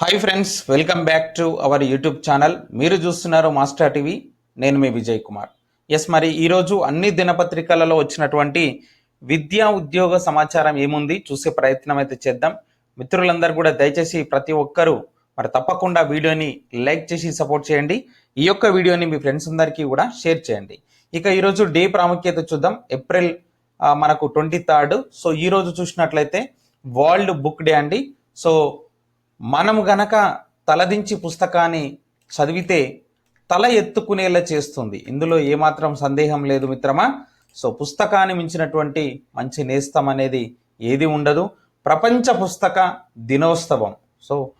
Hi friends welcome back to our YouTube channel మీరు చూస్తున్నారు master TV నేను మీ Vijay Kumar. Yes మరి ఈరోజు అన్ని దినపత్రికలలో వచ్చినటువంటి విద్యా ఉద్యోగ సమాచారం ఏముంది చూసే ప్రయత్నం అయితే చేద్దాం. మిత్రులందరూ కూడా దయచేసి ప్రతి ఒక్కరూ మరి తప్పకుండా వీడియోని లైక్ చేసి సపోర్ట్ చేయండి. ఈ యొక్క వీడియోని మీ ఫ్రెండ్స్ అందరికీ కూడా షేర్ చేయండి. ఇక ఈరోజు డే ప్రాముఖ్యత చూద్దాం. ఏప్రిల్ మనకు ట్వంటీ థర్డ్. సో ఈ రోజు చూసినట్లయితే వరల్డ్ బుక్ డే అండి. సో మనము గనక తలదించి పుస్తకాన్ని చదివితే తల ఎత్తుకునేలా చేస్తుంది. ఇందులో ఏమాత్రం సందేహం లేదు మిత్రమా. సో పుస్తకాన్ని మించినటువంటి మంచి నేస్తం అనేది ఏది ఉండదు. ప్రపంచ పుస్తక దినోత్సవం. సో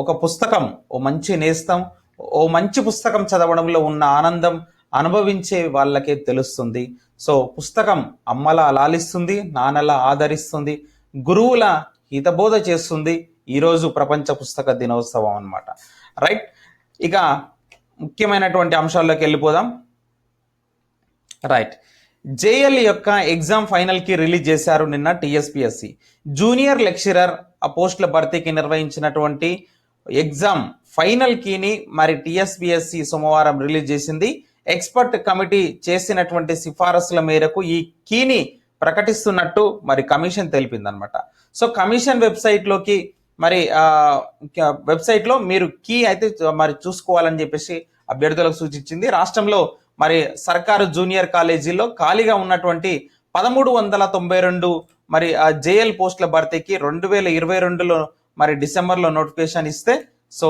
ఒక పుస్తకం ఓ మంచి నేస్తం ఓ మంచి పుస్తకం చదవడంలో ఉన్న ఆనందం అనుభవించే వాళ్ళకే తెలుస్తుంది. సో పుస్తకం అమ్మలా లాలిస్తుంది నాన్నలా ఆదరిస్తుంది గురువుల హితబోధ చేస్తుంది ఈరోజు ప్రపంచ పుస్తక దినోత్సవం అన్నమాట. రైట్ ఇక ముఖ్యమైనటువంటి అంశాల్లోకి వెళ్ళిపోదాం. రైట్ జేఎల్ యొక్క ఎగ్జామ్ ఫైనల్కి రిలీజ్ చేశారు నిన్న టిఎస్పిఎస్సి. జూనియర్ లెక్చరర్ ఆ పోస్టుల భర్తీకి నిర్వహించినటువంటి ఎగ్జామ్ ఫైనల్ కీని మరి టీఎస్పిఎస్సి సోమవారం రిలీజ్ చేసింది. ఎక్స్పర్ట్ కమిటీ చేసినటువంటి సిఫారసుల మేరకు ఈ కీని ప్రకటిస్తున్నట్టు మరి కమిషన్ తెలిపిందనమాట సో కమిషన్ వెబ్సైట్లోకి మరి వెబ్సైట్లో మీరు కీ అయితే మరి చూసుకోవాలని చెప్పేసి అభ్యర్థులకు సూచించింది. రాష్ట్రంలో మరి సర్కారు జూనియర్ కాలేజీలో ఖాళీగా ఉన్నటువంటి పదమూడు వందల తొంభై రెండు మరి ఆ జేఎల్ పోస్టుల భర్తీకి రెండు వేల ఇరవై రెండులో మరి డిసెంబర్లో నోటిఫికేషన్ ఇస్తే సో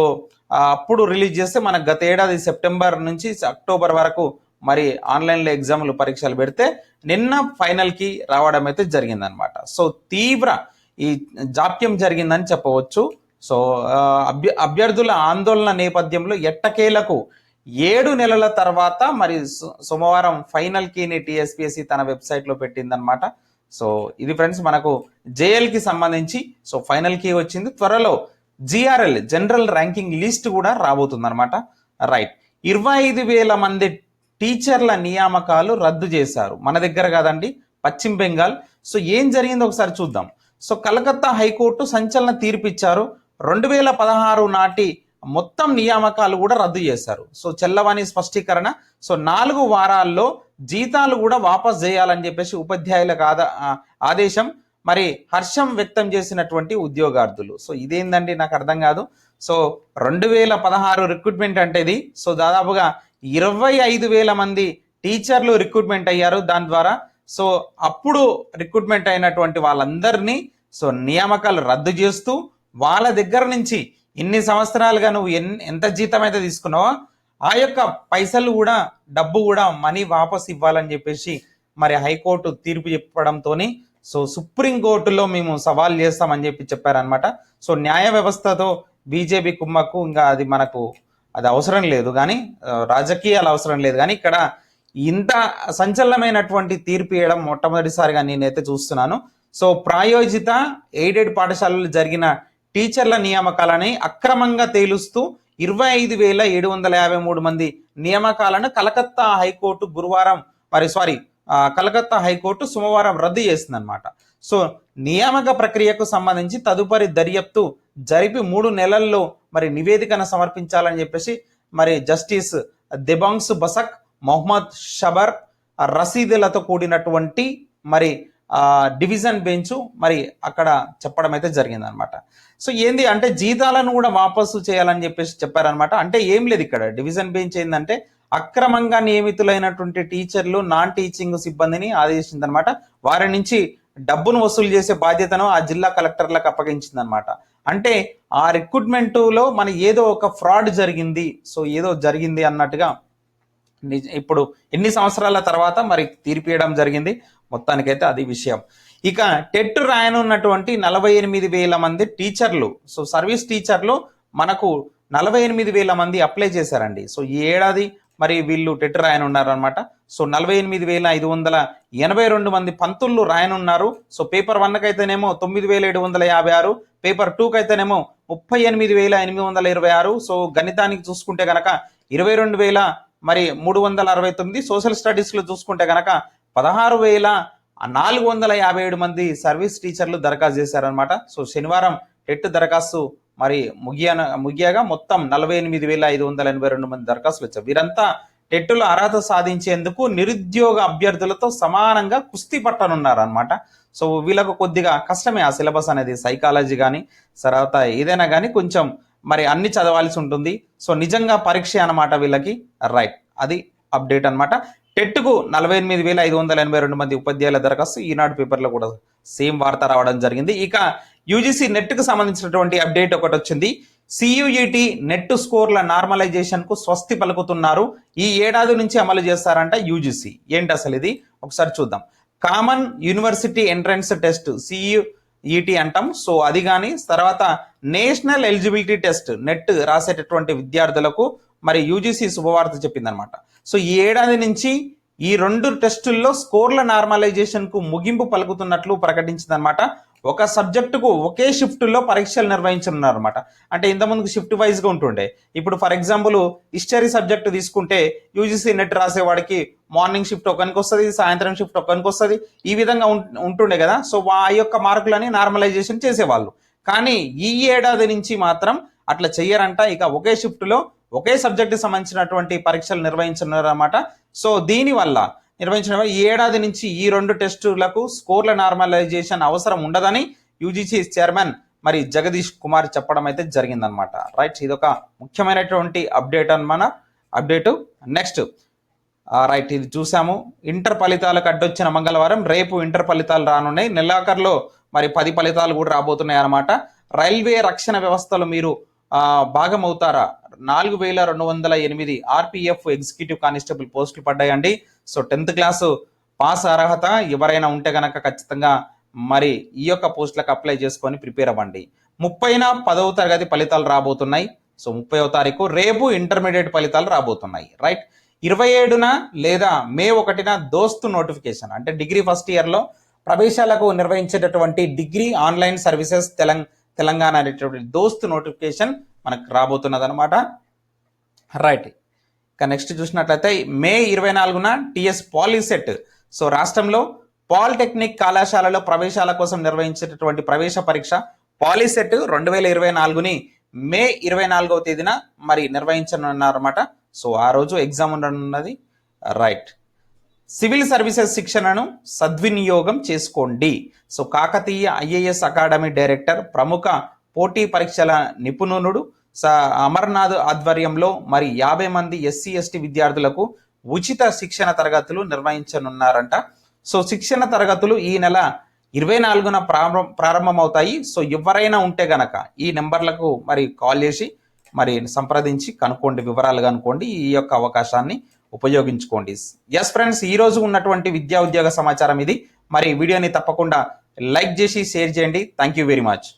అప్పుడు రిలీజ్ చేస్తే మనకు గత ఏడాది సెప్టెంబర్ నుంచి అక్టోబర్ వరకు మరి ఆన్లైన్లో ఎగ్జామ్లు పరీక్షలు పెడితే నిన్న ఫైనల్కి రావడం అయితే జరిగిందనమాట. సో తీవ్ర ఈ జాప్యం జరిగిందని చెప్పవచ్చు. సో అభ్య అభ్యర్థుల ఆందోళన నేపథ్యంలో ఎట్టకేలకు ఏడు నెలల తర్వాత మరి సో- సోమవారం ఫైనల్ కీని టీఎస్పీఎస్సి తన వెబ్సైట్లో పెట్టిందనమాట సో ఇది ఫ్రెండ్స్ మనకు జేఎల్కి సంబంధించి సో ఫైనల్ కీ వచ్చింది. త్వరలో జిఆర్ఎల్ జనరల్ ర్యాంకింగ్ లిస్ట్ కూడా రాబోతుందన్నమాట. రైట్. ఇరవై ఐదు వేల మంది టీచర్ల నియామకాలు రద్దు చేశారు. మన దగ్గర కాదండి పశ్చిమ బెంగాల్. సో ఏం జరిగిందో ఒకసారి చూద్దాం. సో కలకత్తా హైకోర్టు సంచలన తీర్పిచ్చారు. రెండు వేల పదహారు నాటి మొత్తం నియామకాలు కూడా రద్దు చేశారు. సో చెల్లవాణి స్పష్టీకరణ సో నాలుగు వారాల్లో జీతాలు కూడా వాపస్ చేయాలని చెప్పేసి ఉపాధ్యాయులకు ఆదా ఆదేశం. మరి హర్షం వ్యక్తం చేసినటువంటి ఉద్యోగార్థులు. సో ఇదేందండి నాకు అర్థం కాదు. సో రెండు వేల పదహారు రిక్రూట్మెంట్ అంటే ఇది. సో దాదాపుగా ఇరవై ఐదు వేల మంది టీచర్లు రిక్రూట్మెంట్ అయ్యారు. దాని ద్వారా సో అప్పుడు రిక్రూట్మెంట్ అయినటువంటి వాళ్ళందరినీ సో నియామకాలు రద్దు చేస్తూ వాళ్ళ దగ్గర నుంచి ఇన్ని సంవత్సరాలుగా నువ్వు ఎన్ ఎంత జీతం అయితే తీసుకున్నావో ఆ యొక్క పైసలు కూడా డబ్బు కూడా మనీ వాపస్ ఇవ్వాలని చెప్పేసి మరి హైకోర్టు తీర్పు చెప్పడంతోని సో సుప్రీంకోర్టులో మేము సవాల్ చేస్తామని చెప్పి చెప్పారనమాట సో న్యాయ వ్యవస్థతో బీజేపీ కుమ్మకు ఇంకా అది మనకు అది అవసరం లేదు. కానీ రాజకీయాలు అవసరం లేదు. కానీ ఇక్కడ ఇంత సంచలనమైనటువంటి తీర్పు ఇవ్వడం మొట్టమొదటిసారిగా నేనైతే చూస్తున్నాను. సో ప్రాయోజిత ఎయిడెడ్ పాఠశాలలు జరిగిన టీచర్ల నియామకాలని అక్రమంగా తేలుస్తూ ఇరవై ఐదు వేల ఏడు వందల యాభై మూడు మంది నియామకాలను కలకత్తా హైకోర్టు గురువారం మరి సారీ కలకత్తా హైకోర్టు సోమవారం రద్దు చేసిందనమాట సో నియామక ప్రక్రియకు సంబంధించి తదుపరి దర్యాప్తు జరిపి మూడు నెలల్లో మరి నివేదికను సమర్పించాలని చెప్పేసి మరి జస్టిస్ దెబాంగ్స్ బసక్ మొహమ్మద్ షబర్ రసీదులతో కూడినటువంటి మరి డివిజన్ బెంచ్ మరి అక్కడ చెప్పడం అయితే జరిగిందనమాట. సో ఏంది అంటే జీతాలను కూడా వాపసు చేయాలని చెప్పేసి చెప్పారనమాట. అంటే ఏం లేదు ఇక్కడ. డివిజన్ బెంచ్ ఏంటంటే అక్రమంగా నియమితులైనటువంటి టీచర్లు నాన్ టీచింగ్ సిబ్బందిని ఆదేశించిందనమాట. వారి నుంచి డబ్బును వసూలు చేసే బాధ్యతను ఆ జిల్లా కలెక్టర్లకు అప్పగించిందనమాట. అంటే ఆ రిక్రూట్మెంట్లో మన ఏదో ఒక ఫ్రాడ్ జరిగింది. సో ఏదో జరిగింది అన్నట్టుగా ఇప్పుడు ఎన్ని సంవత్సరాల తర్వాత మరి తీర్పియడం జరిగింది? మొత్తానికైతే అది విషయం. ఇక టెట్ రాయనున్నటువంటి నలభై ఎనిమిది వేల మంది టీచర్లు సో సర్వీస్ టీచర్లు మనకు నలభై ఎనిమిది వేల మంది అప్లై చేశారండి. సో ఈ ఏడాది మరి వీళ్ళు టెట్ రాయనున్నారనమాట సో నలభై ఎనిమిది వేల ఐదు వందల ఎనభై రెండు మంది పంతుళ్ళు రాయనున్నారు. సో పేపర్ వన్కి అయితేనేమో తొమ్మిది వేల ఏడు వందల యాభై ఆరు పేపర్ టూకి అయితేనేమో ముప్పై ఎనిమిది వేల ఎనిమిది వందల ఇరవై ఆరు. సో గణితానికి చూసుకుంటే కనుక ఇరవై రెండు వేల మరి మూడు వందల అరవై తొమ్మిది సోషల్ స్టడీస్లో చూసుకుంటే కనుక పదహారు వేల నాలుగు వందల యాభై ఏడు మంది సర్వీస్ టీచర్లు దరఖాస్తు చేశారనమాట సో శనివారం టెట్ దరఖాస్తు మరి ముగియన ముగియగా మొత్తం నలభై ఎనిమిది వేల ఐదు వందల ఎనభై రెండు మంది దరఖాస్తులు వచ్చాయి. వీరంతా టెట్టులో అర్హత సాధించేందుకు నిరుద్యోగ అభ్యర్థులతో సమానంగా కుస్తీ పట్టనున్నారు అనమాట సో వీళ్ళకు కొద్దిగా కష్టమే ఆ సిలబస్ అనేది సైకాలజీ కానీ తర్వాత ఏదైనా కానీ కొంచెం మరి అన్ని చదవాల్సి ఉంటుంది. సో నిజంగా పరీక్ష అన్నమాట వీళ్ళకి రైట్ అది అప్డేట్ అన్నమాట. టెట్కు నలభై ఎనిమిది వేల ఐదు వందల ఎనభై రెండు మంది ఉపాధ్యాయుల దరఖాస్తు ఈనాడు పేపర్లో కూడా సేమ్ వార్త రావడం జరిగింది. ఇక యూజీసీ నెట్కు సంబంధించినటువంటి అప్డేట్ ఒకటి వచ్చింది. సియుఈటి నెట్ స్కోర్ల నార్మలైజేషన్కు స్వస్తి పలుకుతున్నారు. ఈ ఏడాది నుంచి అమలు చేస్తారంట యూజీసీ. ఏంటి అసలు ఇది? ఒకసారి చూద్దాం. Common university entrance test ET అంటాం. సో అది కానీ తర్వాత నేషనల్ ఎలిజిబిలిటీ టెస్ట్ నెట్ రాసేటటువంటి విద్యార్థులకు మరి యూజీసీ శుభవార్త చెప్పిందనమాట. సో ఈ ఏడాది నుంచి ఈ రెండు టెస్టుల్లో స్కోర్ల నార్మలైజేషన్కు ముగింపు పలుకుతున్నట్లు ప్రకటించిందనమాట. ఒక సబ్జెక్టుకు ఒకే షిఫ్ట్లో పరీక్షలు నిర్వహించనున్నారు అనమాట అంటే ఇంతకుముందుకు షిఫ్ట్ వైజ్గా ఉంటుండే. ఇప్పుడు ఫర్ ఎగ్జాంపుల్ హిస్టరీ సబ్జెక్టు తీసుకుంటే యూజీసీ నెట్ రాసేవాడికి మార్నింగ్ షిఫ్ట్ ఒకరికి వస్తుంది సాయంత్రం షిఫ్ట్ ఒకరికి వస్తుంది. ఈ విధంగా ఉంటుండే కదా. సో ఆ యొక్క మార్కులని నార్మలైజేషన్ చేసేవాళ్ళు. కానీ ఈ ఏడాది నుంచి మాత్రం అట్లా చెయ్యరంట. ఇక ఒకే షిఫ్ట్లో ఒకే సబ్జెక్టుకి సంబంధించినటువంటి పరీక్షలు నిర్వహించున్నారన్నమాట సో దీనివల్ల నిర్వహించిన ఈ ఏడాది నుంచి ఈ రెండు టెస్టులకు స్కోర్ల నార్మలైజేషన్ అవసరం ఉండదని యూజీసీ చైర్మన్ మరి జగదీష్ కుమార్ చెప్పడం అయితే జరిగిందనమాట రైట్ ఇది ఒక ముఖ్యమైనటువంటి అప్డేట్ అని మన అప్డేటు. నెక్స్ట్ రైట్ ఇది చూసాము. ఇంటర్ ఫలితాలకు అడ్డొచ్చిన మంగళవారం రేపు ఇంటర్ ఫలితాలు రానున్నాయి. నెలాఖరులో మరి పది ఫలితాలు కూడా రాబోతున్నాయి అనమాట రైల్వే రక్షణ వ్యవస్థలు మీరు భాగమవుతారా? భాగం అవుతారా నాలుగు వేల రెండు వందల ఎనిమిది ఆర్పిఎఫ్ ఎగ్జిక్యూటివ్ కానిస్టేబుల్ పోస్టులు పడ్డాయండి. సో టెన్త్ క్లాసు పాస్ అర్హత ఎవరైనా ఉంటే కనుక ఖచ్చితంగా మరి ఈ యొక్క పోస్టులకు అప్లై చేసుకొని ప్రిపేర్ అవ్వండి. ముప్పైన పదవ తరగతి ఫలితాలు రాబోతున్నాయి. సో ముప్పైవ తారీఖు రేపు ఇంటర్మీడియట్ ఫలితాలు రాబోతున్నాయి. రైట్? ఇరవై ఏడున లేదా మే ఒకటిన దోస్తు నోటిఫికేషన్. అంటే డిగ్రీ ఫస్ట్ ఇయర్లో ప్రవేశాలకు నిర్వహించేటటువంటి degree online services Telangana Telangana అనేటటువంటి దోస్తు నోటిఫికేషన్ మనకు రాబోతున్నది అనమాట రైట్ ఇక నెక్స్ట్ చూసినట్లయితే మే ఇరవై నాలుగున టిఎస్ పాలిసెట్. సో రాష్ట్రంలో పాలిటెక్నిక్ కళాశాలలో ప్రవేశాల కోసం నిర్వహించేటటువంటి ప్రవేశ పరీక్ష పాలిసెట్ రెండు వేల ఇరవై నాలుగుని మే ఇరవై నాలుగవ తేదీన మరి నిర్వహించనున్నారన్నమాట. సో ఆ రోజు ఎగ్జామ్ ఉండనున్నది. రైట్ సివిల్ సర్వీసెస్ శిక్షణను సద్వినియోగం చేసుకోండి. So Kakatiya IAS academy director ప్రముఖ పోటీ పరీక్షల నిపుణుడు స అమర్నాథ్ ఆధ్వర్యంలో మరి యాభై మంది ఎస్సీ ఎస్టీ విద్యార్థులకు ఉచిత శిక్షణ తరగతులు నిర్వహించనున్నారంట. సో శిక్షణ తరగతులు ఈ నెల ఇరవై నాలుగున ప్రారంభం ప్రారంభమవుతాయి. సో ఎవరైనా ఉంటే గనక ఈ నెంబర్లకు మరి కాల్ చేసి మరి సంప్రదించి కనుక్కోండి వివరాలు కనుక్కోండి ఈ యొక్క అవకాశాన్ని ఉపయోగించుకోండి. ఎస్ ఫ్రెండ్స్ ఈరోజు ఉన్నటువంటి విద్యా ఉద్యోగ సమాచారం ఇది. మరి వీడియోని తప్పకుండా లైక్ చేసి షేర్ చేయండి. Thank you very much